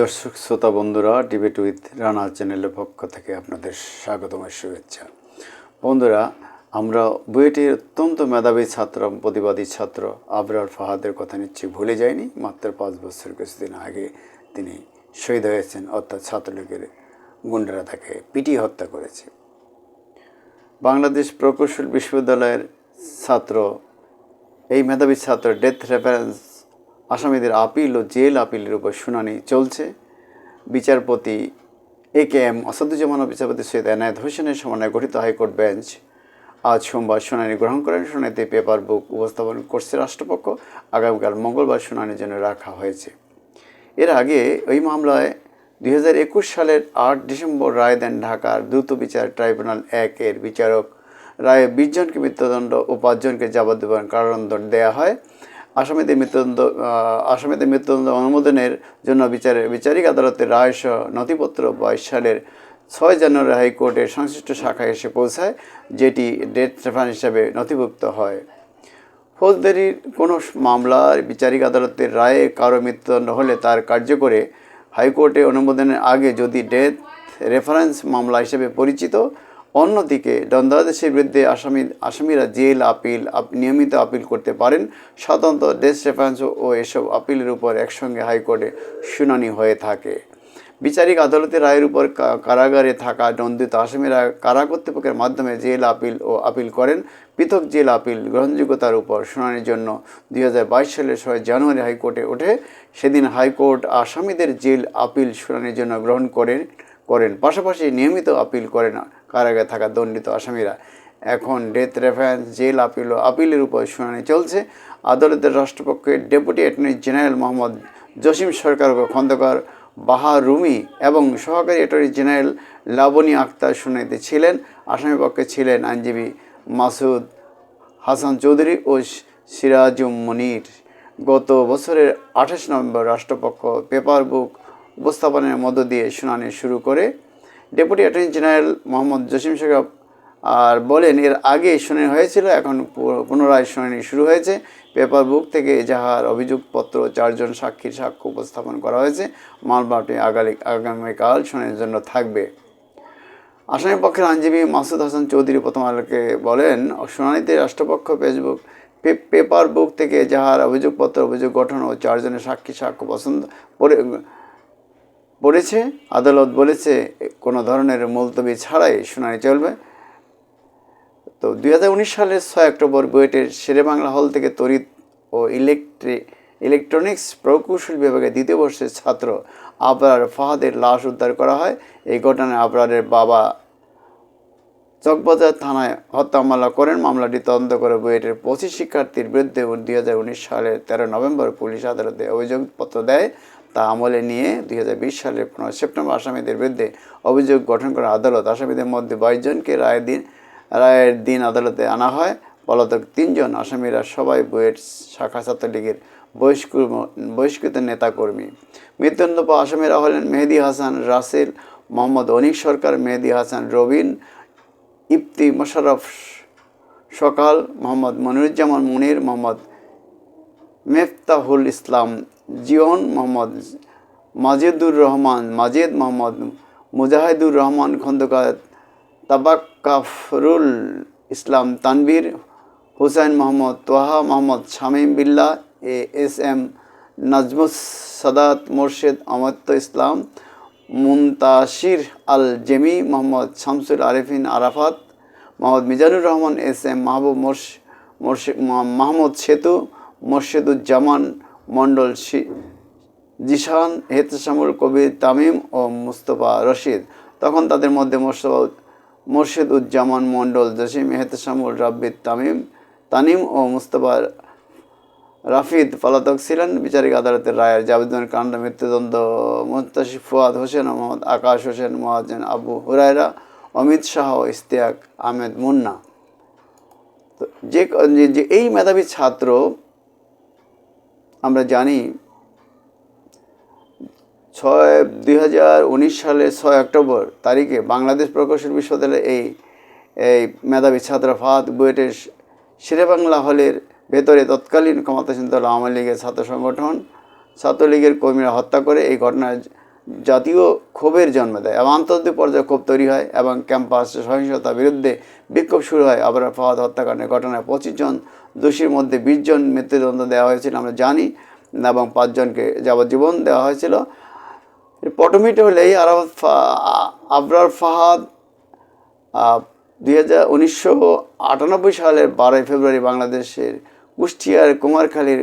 দর্শক, শ্রোতা বন্ধুরা ডিবেট উইথ রানা চ্যানেলের পক্ষ থেকে আপনাদের স্বাগতম ও শুভেচ্ছা। বন্ধুরা, আমরা বুয়েটের অত্যন্ত মেধাবী ছাত্র, প্রতিবাদী ছাত্র আবরার ফাহাদের কথা নিচ্ছি, ভুলে যায়নি মাত্র পাঁচ বছর, কিছুদিন আগে তিনি শহীদ হয়েছেন, অর্থাৎ ছাত্রলীগের গুন্ডারা তাকে পিটিয়ে হত্যা করেছে। বাংলাদেশ প্রকৌশল বিশ্ববিদ্যালয়ের ছাত্র, এই মেধাবী ছাত্র ডেথ রেফারেন্স আসামিদের আপিল ও জেল আপিলের উপর শুনানি চলছে। বিচারপতি এ কে এম আসাদুজ্জামান ও বিচারপতি সৈয়দ এনায়েত হোসেনের সমন্বয়ে গঠিত হাইকোর্ট বেঞ্চ আজ সোমবার শুনানি গ্রহণ করেন। শুনানিতে পেপার বুক উপস্থাপন করছে রাষ্ট্রপক্ষ। আগামীকাল মঙ্গলবার শুনানির জন্য রাখা হয়েছে। এর আগে ওই মামলায় দুই হাজার একুশ সালের আট ডিসেম্বর রায় দেন ঢাকার দ্রুত বিচার ট্রাইব্যুনাল একের বিচারক। রায়ে বিশজনকে মৃত্যুদণ্ড ও পাঁচজনকে যাবজ্জীবন কারাদণ্ড দেওয়া হয়। আসামিদের মৃত্যুদণ্ড আসামিদের মৃত্যুদণ্ড অনুমোদনের জন্য বিচারে, বিচারিক আদালতের রায়সহ নথিপত্র বাইশ সালের ছয় জানুয়ারি হাইকোর্টের সংশ্লিষ্ট শাখায় এসে পৌঁছায়, যেটি ডেথ রেফারেন্স হিসাবে নথিভুক্ত হয়। ফৌজদারির কোনো মামলার বিচারিক আদালতের রায়ে কারও মৃত্যুদণ্ড হলে তার কার্যকরে হাইকোর্টে অনুমোদনের আগে যদি ডেথ রেফারেন্স মামলা হিসেবে পরিচিত অন্যদিকে দ্বন্দ্বাদেশের বিরুদ্ধে আসামি আসামিরা জেল আপিল আপ- নিয়মিত আপিল করতে পারেন। সাধারণত ডেথ রেফারেন্স ও এসব আপিলের উপর একসঙ্গে হাইকোর্টে শুনানি হয়ে থাকে। বিচারিক আদালতের রায়ের উপর কারাগারে থাকা দণ্ডিত আসামিরা কারা কর্তৃপক্ষের মাধ্যমে জেল আপিল ও আপিল করেন? পৃথক জেল আপিল গ্রহণযোগ্যতার উপর শুনানির জন্য দুই হাজার বাইশ সালের ছয় জানুয়ারি হাইকোর্টে ওঠে। সেদিন হাইকোর্ট আসামিদের জেল আপিল শুনানির জন্য গ্রহণ করেন করেন। পাশাপাশি নিয়মিত আপিল করেন কারাগারে থাকা দণ্ডিত আসামিরা। এখন ডেথ রেফারেন্স জেল আপিল ও আপিলের উপর শুনানি চলছে। আদালতের রাষ্ট্রপক্ষের deputy attorney general Mohammad Jasim Sarkar Khandakar Baharumi এবং সহকারী অ্যাটর্নি জেনারেল লাবনী আক্তার শুনানিতে ছিলেন। আসামিপক্ষে ছিলেন আইনজীবী মাসুদ হাসান চৌধুরী ও সিরাজুম মনির। গত বছরের আঠাশ নভেম্বর রাষ্ট্রপক্ষ পেপার বুক উপস্থাপনের মধ্য দিয়ে শুনানি শুরু করে deputy attorney general Mohammad Jasim শেখব আর বলেন, এর আগে শুনানি হয়েছিল, এখন পুনরায় শুনানি শুরু হয়েছে। পেপার বুক থেকে যাহার অভিযোগপত্র, চারজন সাক্ষীর সাক্ষ্য উপস্থাপন করা হয়েছে মামলাটি আগামী আগামীকাল শুনানির জন্য থাকবে। আসামি পক্ষের আইনজীবী মাসুদ হাসান চৌধুরী প্রথম আলোকে বলেন, শুনানিতে রাষ্ট্রপক্ষ ফেসবুক পেপার বুক থেকে যাহার অভিযোগপত্র, অভিযোগ গঠন ও চারজনের সাক্ষী সাক্ষ্য পছন্দ পড়েছে আদালত বলেছে, কোনো ধরনের মুলতবি ছাড়াই শুনানি চলবে। তো দুই হাজার উনিশ সালের ছয় অক্টোবর বুয়েটের শেরেবাংলা হল থেকে তড়িৎ ও ইলেকট্রি, ইলেকট্রনিক্স প্রকৌশল বিভাগের দ্বিতীয় বর্ষের ছাত্র আবরার ফাহাদের লাশ উদ্ধার করা হয়। এই ঘটনায় আবরারের বাবা চকবাজার থানায় হত্যা মামলা করেন। মামলাটি তদন্ত করে বুয়েটের পঁচিশ শিক্ষার্থীর বিরুদ্ধে দুই হাজার উনিশ সালের তেরো নভেম্বর পুলিশ আদালতে অভিযোগপত্র দেয়। তা আমলে নিয়ে দুই হাজার বিশ সালের পনেরো সেপ্টেম্বর আসামিদের বিরুদ্ধে অভিযোগ গঠন করে আদালত আসামিদের মধ্যে বাইশ জনকে রায় দিন, রায়ের দিন আদালতে আনা হয়। পলাতক তিনজন আসামিরা সবাই বুয়েট শাখা ছাত্রলীগের বহিষ্কৃত বহিষ্কৃত নেতাকর্মী। মৃত্যুদণ্ড পাওয়া আসামিরা হলেন মেহেদি হাসান, রাসেল মোহাম্মদ অনিক সরকার, Mehedi Hasan, Robin Ifti Mosharraf Sakal, Mohammad Moniruzzaman Munir, Mohammad Meftahul Islam, Jiyon Mohammad Majedur Rahman, Majed Mohammad Mujahidur Rahman, Khandakar Tabakkafrul Islam Tanvir Hussain Mohammad Toha Mohammad, Shamim Billah A S M Nazmus Sadat Morshed Amartya Islam, Muntasir Al Jemi Mohammad, Shamsul Arefin Arafat, Mohammad Mizanur Rahman, S M Mahbub Morsh, Morshe Mahmud Setu Morshedujjaman Mondal Zeeshan, হেতশামুল কবির, তামিম ও মুস্তফা রশিদ। তখন তাদের মধ্যে মোস্তফা মোর্শেদ উজ্জামান মণ্ডল, জসিম, হেতশামুল রাব্বিদ তামিম, তানিম ও মুস্তফা রাফিদ পলাতক ছিলেন বিচারিক আদালতের রায়ের যাবজ্জীবন কাণ্ড, মৃত্যুদণ্ড মুস্তাশিফ ফুয়াদ হোসেন, মোহাম্মদ আকাশ হোসেন, মহাজেন আবু হুরায়রা, অমিত শাহ ইস্তিয়াক আহমেদ মুন্না। তো যে এই মেধাবী ছাত্র আমরা জানি, ছয়, দুই হাজার উনিশ সালের ছয় অক্টোবর তারিখে বাংলাদেশ প্রকৌশল বিশ্ববিদ্যালয়ে এই এই মেধাবী ছাত্র ফাহাদ বুয়েটের শেরেবাংলা হলের ভেতরে তৎকালীন ক্ষমতাসীন দল আওয়ামী লীগের ছাত্র সংগঠন, ছাত্রলীগের কর্মীরা হত্যা করে এই ঘটনায় জাতীয় ক্ষোভের জন্ম দেয় এবং আন্তর্জাতিক পর্যায়ে ক্ষোভ তৈরি হয় এবং ক্যাম্পাস সহিংসতার বিরুদ্ধে বিক্ষোভ শুরু হয়। আবার ফাহাদ হত্যাকাণ্ডের ঘটনায় পঁচিশ জন দোষীর মধ্যে বিশ জন মৃত্যুদণ্ড দেওয়া হয়েছিল, আমরা জানি, এবং পাঁচজনকে যাবজ্জীবন দেওয়া হয়েছিল। পটমিট হলেই আরাফাত আবরার ফাহাদ দুই হাজার উনিশশো আটানব্বই সালের বারোই ফেব্রুয়ারি বাংলাদেশের কুষ্টিয়ার কুমারখালীর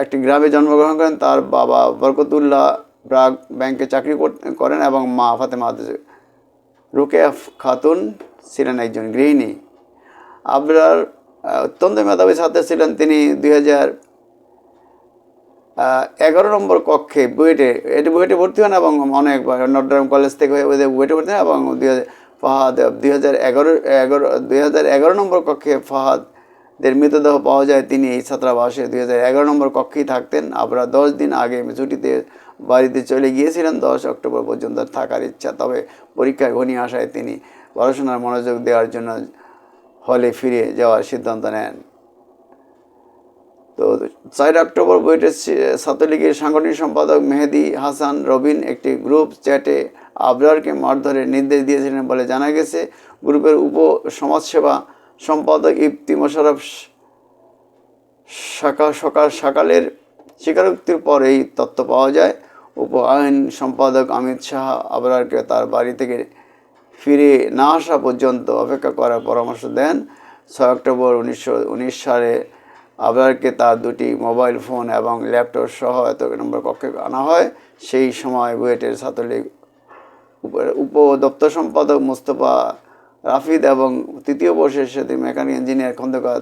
একটি গ্রামে জন্মগ্রহণ করেন। তার বাবা বরকতুল্লাহ ব্রাক ব্যাংকে চাকরি করেন এবং মা ফাতেমা রুকেয়া খাতুন ছিলেন একজন গৃহিণী। আবরার অত্যন্ত মেধাবী ছাত্র ছিলেন তিনি দুই হাজার এগারো নম্বর কক্ষে বুয়েটে, এটি বুয়েটে ভর্তি হন এবং অনেকবার নটরডাম কলেজ থেকে হয়ে বুয়েটে ভর্তি হন এবং দুই হাজার, ফাহাদ, দুই হাজার এগারো এগারো, দুই হাজার এগারো নম্বর কক্ষে ফাহাদের মৃতদেহ পাওয়া যায়, তিনি এই ছাত্রাবাসে দুই হাজার এগারো নম্বর কক্ষেই থাকতেন। আমরা দশ দিন আগে ছুটিতে বাড়িতে চলে গিয়েছিলেন দশ অক্টোবর পর্যন্ত থাকার ইচ্ছা। তবে পরীক্ষায় ঘনিয়ে আসায় তিনি পড়াশোনার মনোযোগ দেওয়ার জন্য হলে ফিরে যাওয়ার সিদ্ধান্ত নেন। তো চার অক্টোবর বুয়েটের ছাত্রলীগের সাংগঠনিক সম্পাদক মেহেদি হাসান রবিন একটি গ্রুপ চ্যাটে আবরারকে মারধরের নির্দেশ দিয়েছিলেন বলে জানা গেছে। গ্রুপের উপ সমাজসেবা সম্পাদক ইফতি মোশারফ সকাল সকাল সকালের স্বীকারোক্তির পর এই তথ্য পাওয়া যায় উপ আইন সম্পাদক অমিত শাহ আবরারকে তার বাড়ি থেকে ফিরে না আসা পর্যন্ত অপেক্ষা করার পরামর্শ দেন ছয় অক্টোবর উনিশশো উনিশ সালে আবরারকে তার দুটি মোবাইল ফোন এবং ল্যাপটপ সহ এত নম্বর কক্ষে আনা হয় সেই সময় বুয়েটের ছাত্রলীগ উপ- দপ্তর সম্পাদক মোস্তফা রাফিদ এবং তৃতীয় বর্ষের সাথে মেকানিক ইঞ্জিনিয়ার খন্দকার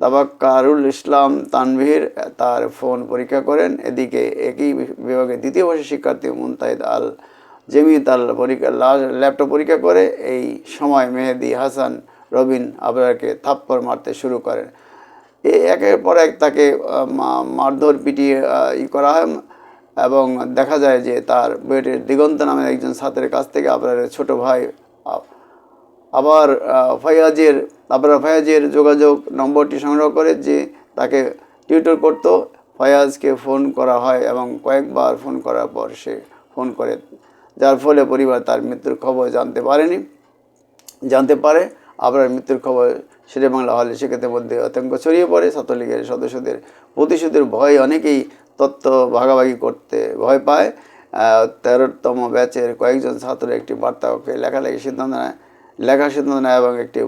তাবাক্কারুল ইসলাম তানভীর তার ফোন পরীক্ষা করেন। এদিকে একই বিভাগে দ্বিতীয় বর্ষের শিক্ষার্থী মুনতাহিদ আল জেমি তার পরীক্ষা ল্যাপটপ পরীক্ষা করে। এই সময় মেহেদি হাসান, রবিন আবরারকে থাপ্পড় মারতে শুরু করেন। এই একের পর এক তাকে মারধর পিটিয়ে ই করা হয় এবং দেখা যায় যে তার বুয়েটের দিগন্ত নামের একজন ছাত্রের কাছ থেকে আপনার ছোট ভাই আবার ফয়াজের আবার ফয়াজের যোগাযোগ নম্বরটি সংগ্রহ করে যে তাকে টিউটর করতো ফয়াজকে ফোন করা হয় এবং কয়েকবার ফোন করার পর সে ফোন করে। যার ফলে পরিবার তার মৃত্যুর খবর জানতে পারেনি। জানতে পারে আবার মৃত্যুর খবর শেরে বাংলা হলে সেক্ষেত্রে মধ্যে আতঙ্ক ছড়িয়ে পড়ে। ছাত্রলীগের সদস্যদের প্রতিশোধের ভয় অনেকেই তথ্য ভাগাভাগি করতে ভয় পায়। তেরোতম ব্যাচের কয়েকজন ছাত্র একটি বার্তাকে লেখালেখি সিদ্ধান্ত নেয়। লেখার সিদ্ধান্ত নেয় এবং একটি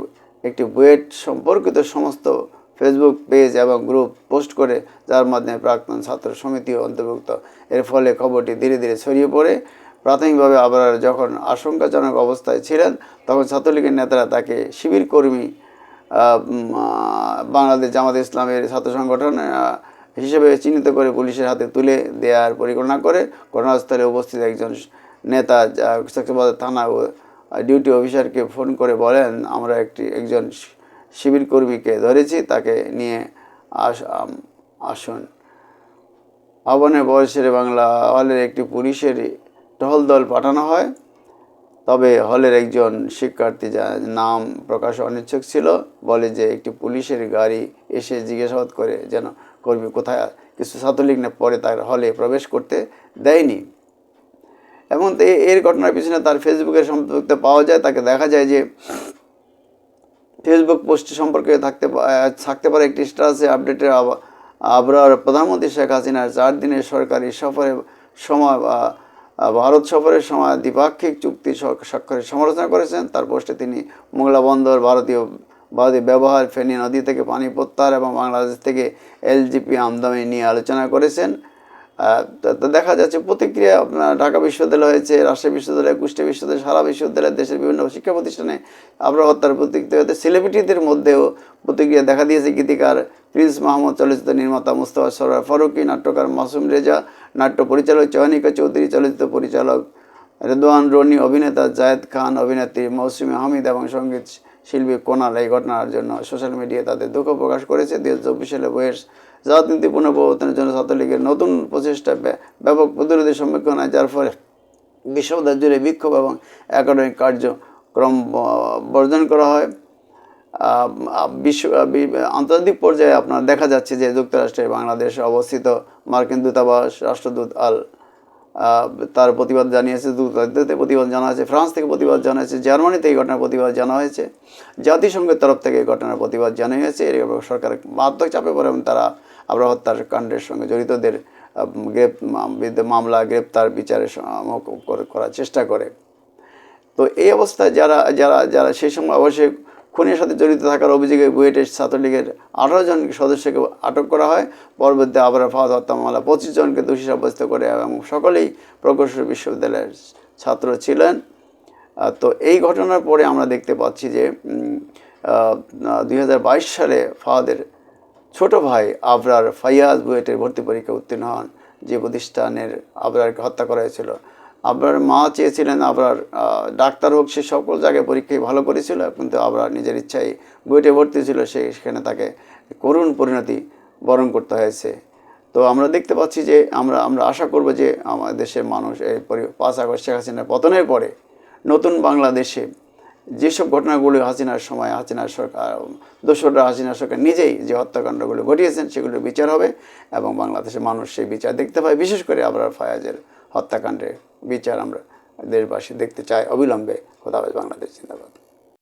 একটি বুয়েট সম্পর্কিত সমস্ত ফেসবুক পেজ এবং গ্রুপ পোস্ট করে, যার মাধ্যমে প্রাক্তন ছাত্র সমিতিও অন্তর্ভুক্ত। এর ফলে খবরটি ধীরে ধীরে ছড়িয়ে পড়ে। প্রাথমিকভাবে আবার যখন আশঙ্কাজনক অবস্থায় ছিলেন, তখন ছাত্রলীগের নেতারা তাকে শিবির কর্মী বাংলাদেশ জামাত ইসলামের ছাত্র সংগঠন হিসেবে চিহ্নিত করে পুলিশের হাতে তুলে দেওয়ার পরিকল্পনা করে ঘটনাস্থলে উপস্থিত একজন নেতা থানা ও ডিউটি অফিসারকে ফোন করে বলেন, আমরা একটি, একজন শিবির কর্মীকে ধরেছি, তাকে নিয়ে আস আসুন। আহ্বানের বয়সের বাংলা হলের একটি পুলিশের টহল দল পাঠানো হয়। তবে হলের একজন শিক্ষার্থী যা নাম প্রকাশ অনিচ্ছুক ছিল, বলে যে একটি পুলিশের গাড়ি এসে জিজ্ঞাসাবাদ করে যেন কর্মী কোথায়, কিছু ছাত্রলীগ না পরে তার হলে প্রবেশ করতে দেয়নি। এবং এর ঘটনার পিছনে তার ফেসবুকের সম্পর্কে পাওয়া যায়, তাকে দেখা যায় যে ফেসবুক পোস্ট সম্পর্কে থাকতে থাকতে পারে একটি স্ট্যাটাসে আপডেটের আব- আবরার প্রধানমন্ত্রী শেখ হাসিনার চার দিনের সরকারি সফরে সময় বা- ভারত সফরের সময় দ্বিপাক্ষিক চুক্তি স্বা- স্বাক্ষরের সমালোচনা করেছেন। তার পোস্টে তিনি মোংলা বন্দর, ভারতীয় ভারতীয় ব্যবহার ফেনী নদী থেকে পানি প্রত্যাহার এবং বাংলাদেশ থেকে এলজিপি আমদানি নিয়ে আলোচনা করেছেন। দেখা যাচ্ছে প্রতিক্রিয়া আপনার ঢাকা বিশ্ববিদ্যালয় হয়েছে, রাজশাহী বিশ্ববিদ্যালয়, কুষ্টিয়া বিশ্ববিদ্যালয়, সারা বিশ্ববিদ্যালয় দেশের বিভিন্ন শিক্ষা প্রতিষ্ঠানে আমরা হত্যার প্রতিক্রিয়া হতে সেলিব্রিটিদের মধ্যেও প্রতিক্রিয়া দেখা দিয়েছে গীতিকার প্রিন্স মাহমুদ চলচ্চিত্র নির্মাতা মুস্তফা সরার ফারুকি, নাট্যকার মাসুম রেজা, নাট্য পরিচালক চয়নিকা চৌধুরী, চলচ্চিত্র পরিচালক রেদওয়ান রনি, অভিনেতা জায়েদ খান, অভিনেত্রী মৌসুমী আহমেদ এবং সংগীত শিল্পী কোনাল এই ঘটনার জন্য সোশ্যাল মিডিয়ায় তাদের দুঃখ প্রকাশ করেছে। দুই হাজার চব্বিশ সালে বইয়ের রাজনীতি পুনঃপ্রবর্তনের জন্য ছাত্রলীগের নতুন প্রচেষ্টা ব্য- ব্যাপক প্রতিরোধের সম্মুখীন হয়, যার ফলে বিশ্ববিদ্যালয় জুড়ে বিক্ষোভ এবং একাডেমিক কার্যক্রম বর্জন করা হয়। বিশ্ব আন্তর্জাতিক পর্যায়ে আপনার দেখা যাচ্ছে যে যুক্তরাষ্ট্রে বাংলাদেশে অবস্থিত মার্কিন দূতাবাস রাষ্ট্রদূত আল তার প্রতিবাদ জানিয়েছে, দূতাবাসে প্রতিবাদ জানা হয়েছে ফ্রান্স থেকে প্রতিবাদ জানা হয়েছে জার্মানিতে এই ঘটনার প্রতিবাদ জানা হয়েছে, জাতিসংঘের তরফ থেকে এই ঘটনার প্রতিবাদ জানা হয়েছে এর সরকার মারাত্মক চাপে পড়ে এবং তারা আবরা হত্যার কাণ্ডের সঙ্গে জড়িতদের গ্রেপ মামলা, গ্রেপ্তার কর- করার চেষ্টা করে। তো এই অবস্থায় যারা যারা যারা সেই সময় অবশ্যই খুনের সাথে জড়িত থাকার অভিযোগে বুয়েটের ছাত্রলীগের আঠারো জন সদস্যকে আটক করা হয়। পরবর্তী আবার ফাহাদ হত্যা মামলা পঁচিশ জনকে দোষী সাব্যস্ত করে এবং সকলেই প্রকৌশল বিশ্ববিদ্যালয়ের ছাত্র ছিলেন। তো এই ঘটনার পরে আমরা দেখতে পাচ্ছি যে দু হাজার বাইশ সালে ফাহাদের ছোট ভাই আবরার ফাইয়াজ বুয়েটের ভর্তি পরীক্ষা উত্তীর্ণ হন, যে প্রতিষ্ঠানের আবরারকে হত্যা করা হয়েছিল। আবরার মা চেয়েছিলেন আবরার ডাক্তার হোক, সে সকল জায়গায় পরীক্ষায় ভালো করেছিল কিন্তু আবরার নিজের ইচ্ছায় বুয়েটে ভর্তি ছিল সেখানে তাকে করুণ পরিণতি বরণ করতে হয়েছে। তো আমরা দেখতে পাচ্ছি যে, আমরা আমরা আশা করব যে, আমাদের দেশের মানুষ এই পাঁচ আগস্ট শেখ হাসিনার পতনের পরে নতুন বাংলাদেশে যেসব ঘটনাগুলো হাসিনার সময়, হাসিনার সরকার, দোসররা হাসিনা সরকার নিজেই যে হত্যাকাণ্ডগুলো ঘটিয়েছেন, সেগুলোর বিচার হবে এবং বাংলাদেশের মানুষ সেই বিচার দেখতে পায়। বিশেষ করে আবরার ফায়াজের হত্যাকাণ্ডের বিচার আমরা দেশবাসী দেখতে চাই। অবিলম্বে খোদাবাজ বাংলাদেশ, জিন্দাবাদ।